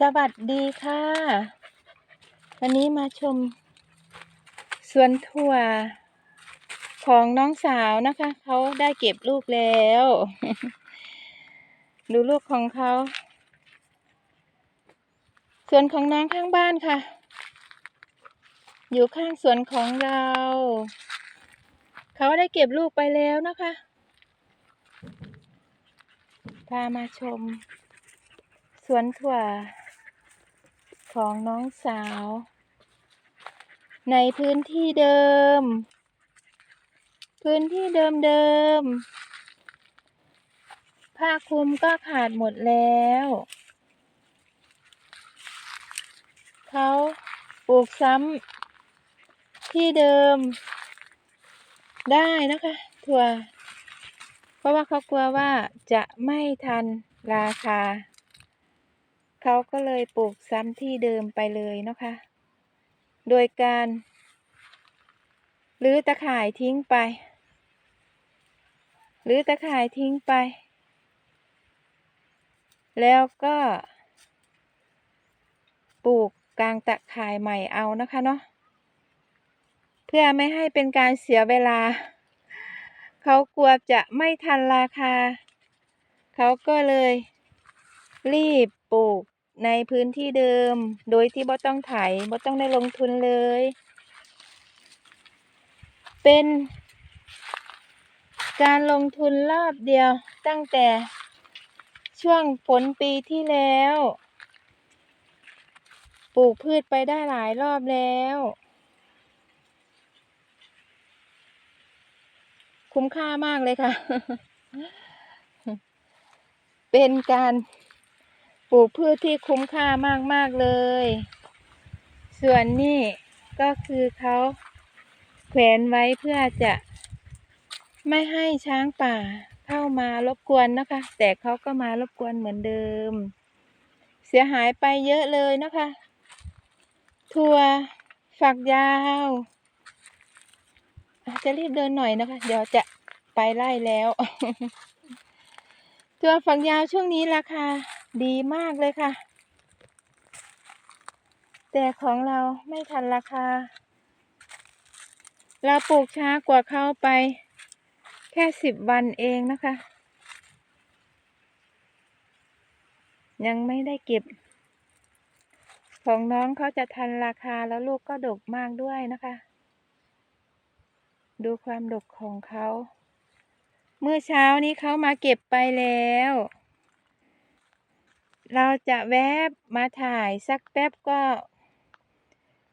สวัสดีค่ะ วันนี้มาชม สวนถั่ว ของน้องสาวนะคะ เขาได้เก็บลูกแล้ว ดูลูกของเขา สวนของน้องข้างบ้านค่ะ อยู่ข้างสวนของเรา เขาได้เก็บลูกไปแล้วนะคะพามาชมสวนถั่ว ของน้องสาว ในพื้นที่เดิม พื้นที่เดิมเดิมผ้าคลุมก็ขาดหมดแล้ว เขาปลูกซ้ำที่เดิม ได้นะคะถั่ว เพราะว่าเขากลัวว่าจะไม่ทันราคา เขาก็เลยปลูกซ้ำที่เดิมไปเลยนะคะ โดยการรื้อตะข่ายทิ้งไปรื้อตะข่ายทิ้งไป แล้วก็ปลูกกลางตะข่ายใหม่เอานะคะเนาะเพื่อไม่ให้เป็นการเสียเวลา เขากลัวจะไม่ทันราคา เขาก็เลยรีบปลูก ในพื้นที่เดิม โดยที่บ่ต้องไถบ่ต้องได้ลงทุนเลย เป็นการลงทุนรอบเดียวตั้งแต่ช่วงฝนปีที่แล้ว ปลูกพืชไปได้หลายรอบแล้ว คุ้มค่ามากเลยค่ะ เป็นการ ลูกพืชที่คุ้มค่ามาก ๆ เลย ส่วนนี้ก็คือเขาแขวนไว้เพื่อจะ ไม่ให้ช้างป่าเข้ามารบกวนนะคะ แต่เขาก็มารบกวนเหมือนเดิม เสียหายไปเยอะเลยนะคะ ถั่วฝักยาวจะรีบเดินหน่อยนะคะ เดี๋ยวจะไปไล่แล้วถั่วฝักยาวช่วงนี้ราคา ดีมากเลยค่ะ แต่ของเราไม่ทันราคา เราปลูกช้ากว่าเขาไป แค่สิบวันเองนะคะ ยังไม่ได้เก็บ ของน้องเขาจะทันราคาแล้วลูกก็ดกมากด้วยนะคะ ดูความดกของเขา เมื่อเช้านี้เขามาเก็บไปแล้ว เราจะแวบมาถ่ายสักแป๊บก็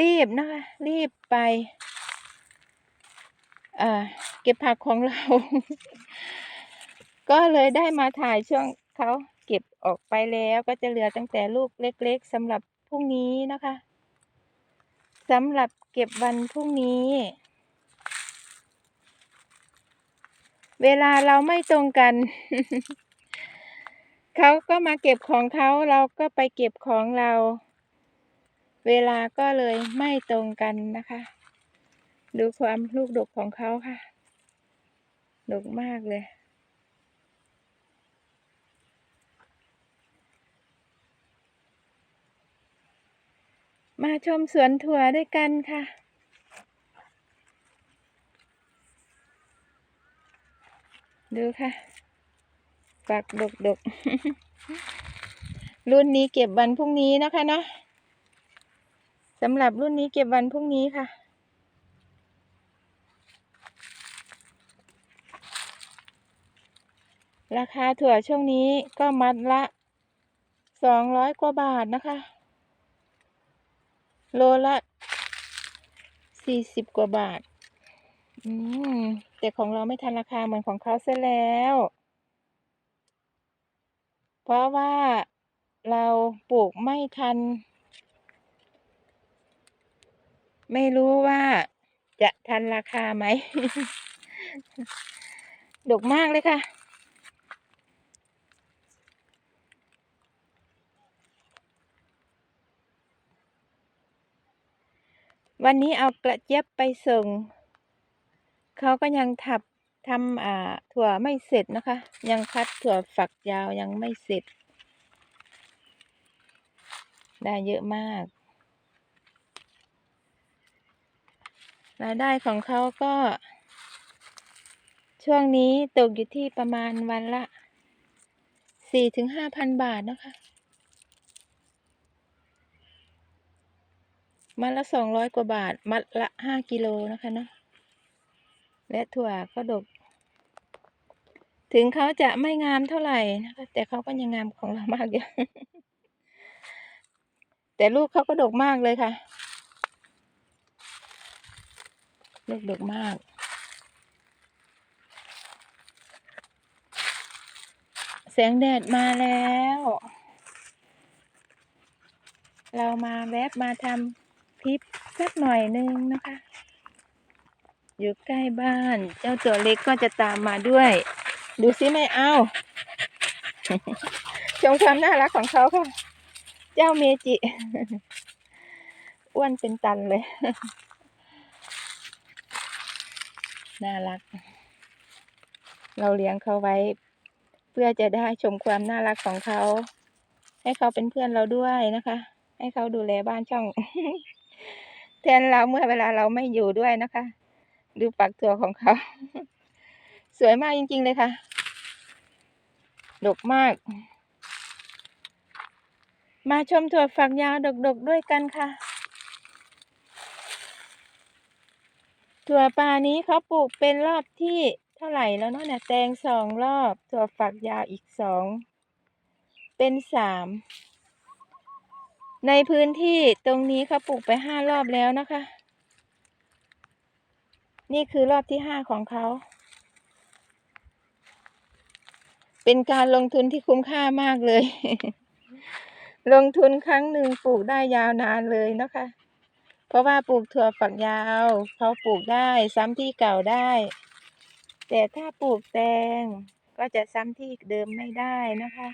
รีบนะคะ รีบไปอ่าเก็บผักของเรา ก็เลยได้มาถ่ายช่วงเขาเก็บออกไปแล้วก็จะเหลือตั้งแต่ลูกเล็ก ๆสำหรับพรุ่งนี้นะคะสำหรับเก็บวันพรุ่งนี้ เวลาเราไม่ตรงกัน เขาก็มาเก็บของเขาเราก็ไปเก็บของเรา เวลาก็เลยไม่ตรงกันนะคะ ดูความลูกดกของเขาค่ะ ดกมากเลย มาชมสวนถั่วด้วยกันค่ะดูค่ะ ฝักดกดกรุ่นนี้เก็บวันพรุ่งนี้นะคะเนาะสำหรับรุ่นนี้เก็บวันพรุ่งนี้ค่ะ ราคาถั่วช่วงนี้ก็มัดละสองร้อยกว่าบาทนะคะ โลละสี่สิบกว่าบาท อืม แต่ของเราไม่ทันราคาเหมือนของเขาเสียแล้ว เพราะว่าเราปลูกไม่ทัน ไม่รู้ว่าจะทันราคาไหม ดกมากเลยค่ะ วันนี้เอากระเจี๊ยบไปส่ง เขาก็ยังทับ ทำอ่าถั่วไม่เสร็จนะคะ ยังคัดถั่วฝักยาวยังไม่เสร็จ ได้เยอะมาก รายได้ของเขาก็ ช่วงนี้ตกอยู่ที่ประมาณวันละสี่ถึงห้าพันบาทนะคะมัดละสองร้อยกว่าบาท มัดละห้ากิโลนะคะเนาะ และถั่วก็ดก ถึงเขาจะไม่งามเท่าไหร่นะคะ แต่เขาก็ยังงามของเรามากอยู่แต่ลูกเขาก็ดกมากเลยค่ะ ลูกดกมาก แสงแดดมาแล้ว เรามาแวบมาทำคลิปสักหน่อยนึงนะคะ อยู่ใกล้บ้าน เจ้าตัวเล็กก็จะตามมาด้วย ดูซิไม่เอา ชมความน่ารักของเขาค่ะ เจ้าเมจิ อ้วนเป็นตันเลย น่ารัก เราเลี้ยงเขาไว้ เพื่อจะได้ชมความน่ารักของเขา ให้เขาเป็นเพื่อนเราด้วยนะคะ ให้เขาดูแลบ้านช่องแทนเราเมื่อเวลาเราไม่อยู่ด้วยนะคะ ดูปักตัวของเขา สวยมากจริง ๆ เลยค่ะ ดกมาก มาชมถั่วฝักยาวดกๆด้วยกันค่ะ ถั่วปลานี้เขาปลูกเป็นรอบที่เท่าไหร่แล้วเนาะเนี่ยแตงสองรอบ ถั่วฝักยาวอีกสอง เป็นสามในพื้นที่ตรงนี้เขาปลูกไปห้ารอบแล้วนะคะ นี่คือรอบที่ห้าของเขา เป็นการลงทุนที่คุ้มค่ามากเลย ลงทุนครั้งหนึ่งปลูกได้ยาวนานเลยนะคะ เพราะว่าปลูกถั่วฝักยาวเขาปลูกได้ซ้ำที่เก่าได้ แต่ถ้าปลูกแตงก็จะซ้ำที่เดิมไม่ได้นะคะ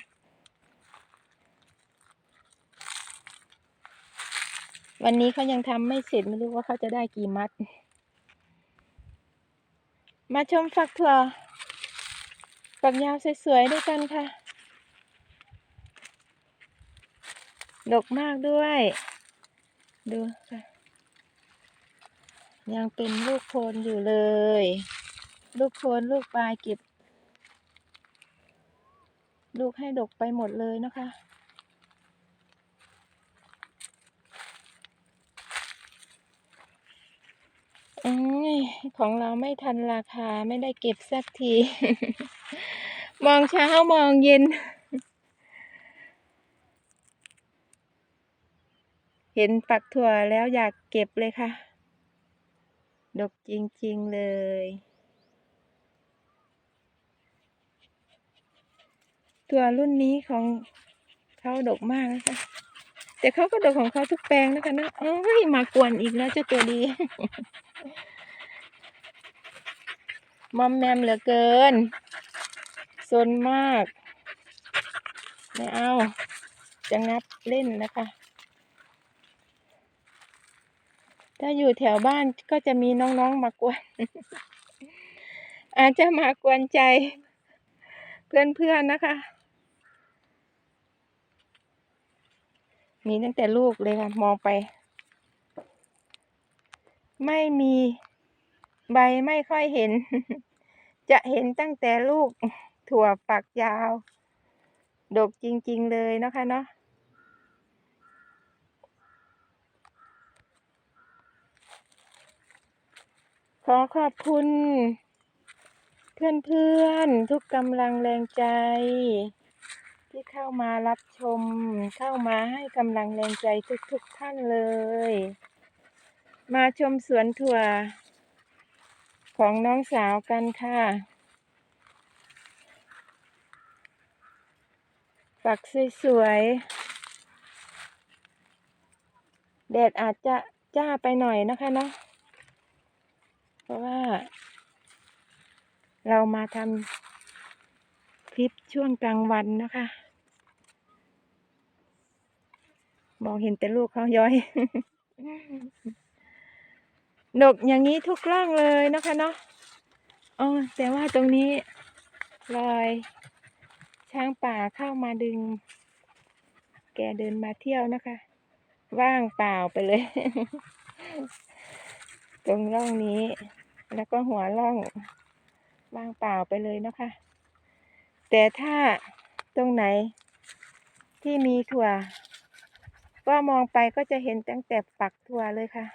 วันนี้เขายังทำไม่เสร็จไม่รู้ว่าเขาจะได้กี่มัด มาชมฝักถั่วฝักยาวสวยๆด้วยกันค่ะ ดกมากด้วย ดูค่ะ ยังเป็นลูกโคนอยู่เลย ลูกโคนลูกปลายเก็บ ลูกให้ดกไปหมดเลยนะคะ อของเราไม่ทันราคาไม่ได้เก็บสักที มองเช้ามองเย็น เห็นปักถั่วแล้วอยากเก็บเลยค่ะ ดกจริง ๆ เลย ตัวรุ่นนี้ของเขาดกมากนะคะ แต่เขาก็ดกของเขาทุกแปลงนะคะนะโอ้ยมากวนอีกแล้วเจ้าตัวดี มอมแมมเหลือเกินซนมาก ไม่เอา จะงับเล่นนะคะ ถ้าอยู่แถวบ้านก็จะมีน้องๆมากวน อาจจะมากวนใจ เพื่อนๆนะคะ มีตั้งแต่ลูกเลยค่ะ มองไป ไม่มีใบไม่ค่อยเห็น จะเห็นตั้งแต่ลูกถั่วฝักยาว ดกจริง ๆ เลยนะคะเนาะขอขอบคุณ เพื่อนๆ ทุกกำลังแรงใจ ที่เข้ามารับชม เข้ามาให้กำลังแรงใจทุกๆท่านเลย มาชมสวนถั่ว ของน้องสาวกันค่ะ ฝักสวยๆ แดดอาจจะจ้าไปหน่อยนะคะเนาะ เพราะว่า เรามาทำ ลิปช่วงกลางวันนะคะ มองเห็นแต่ลูกเขาย้อยดกอย่างนี้ทุกร่องเลยนะคะเนาะอ๋อแต่ว่าตรงนี้รอย ช้างป่าเข้ามาดึง แกเดินมาเที่ยวนะคะ ว่างเปล่าไปเลย ตรงร่องนี้ แล้วก็หัวร่อง ว่างเปล่าไปเลยนะคะ แต่ถ้าตรงไหนที่มีถั่ว ก็มองไปก็จะเห็นตั้งแต่ปักถั่วเลยค่ะ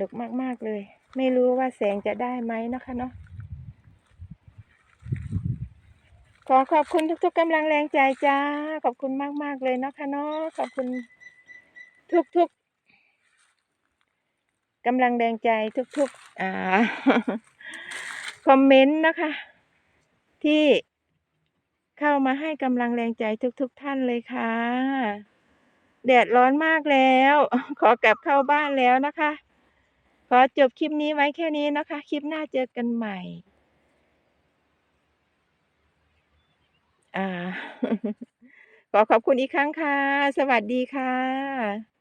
ดกมาก ๆ เลย ไม่รู้ว่าแสงจะได้ไหมนะคะเนาะขอขอบคุณทุก ๆกำลังแรงใจจ้า ขอบคุณมาก ๆ เลยนะคะเนาะขอบคุณทุกๆกำลังแรงใจทุกๆอ่า คอมเมนต์นะคะ ที่เข้ามาให้กำลังแรงใจทุกๆท่านเลยค่ะ แดดร้อนมากแล้ว ขอกลับเข้าบ้านแล้วนะคะ ขอจบคลิปนี้ไว้แค่นี้นะคะ คลิปหน้าเจอกันใหม่ อ่า ขอขอบคุณอีกครั้งค่ะ สวัสดีค่ะ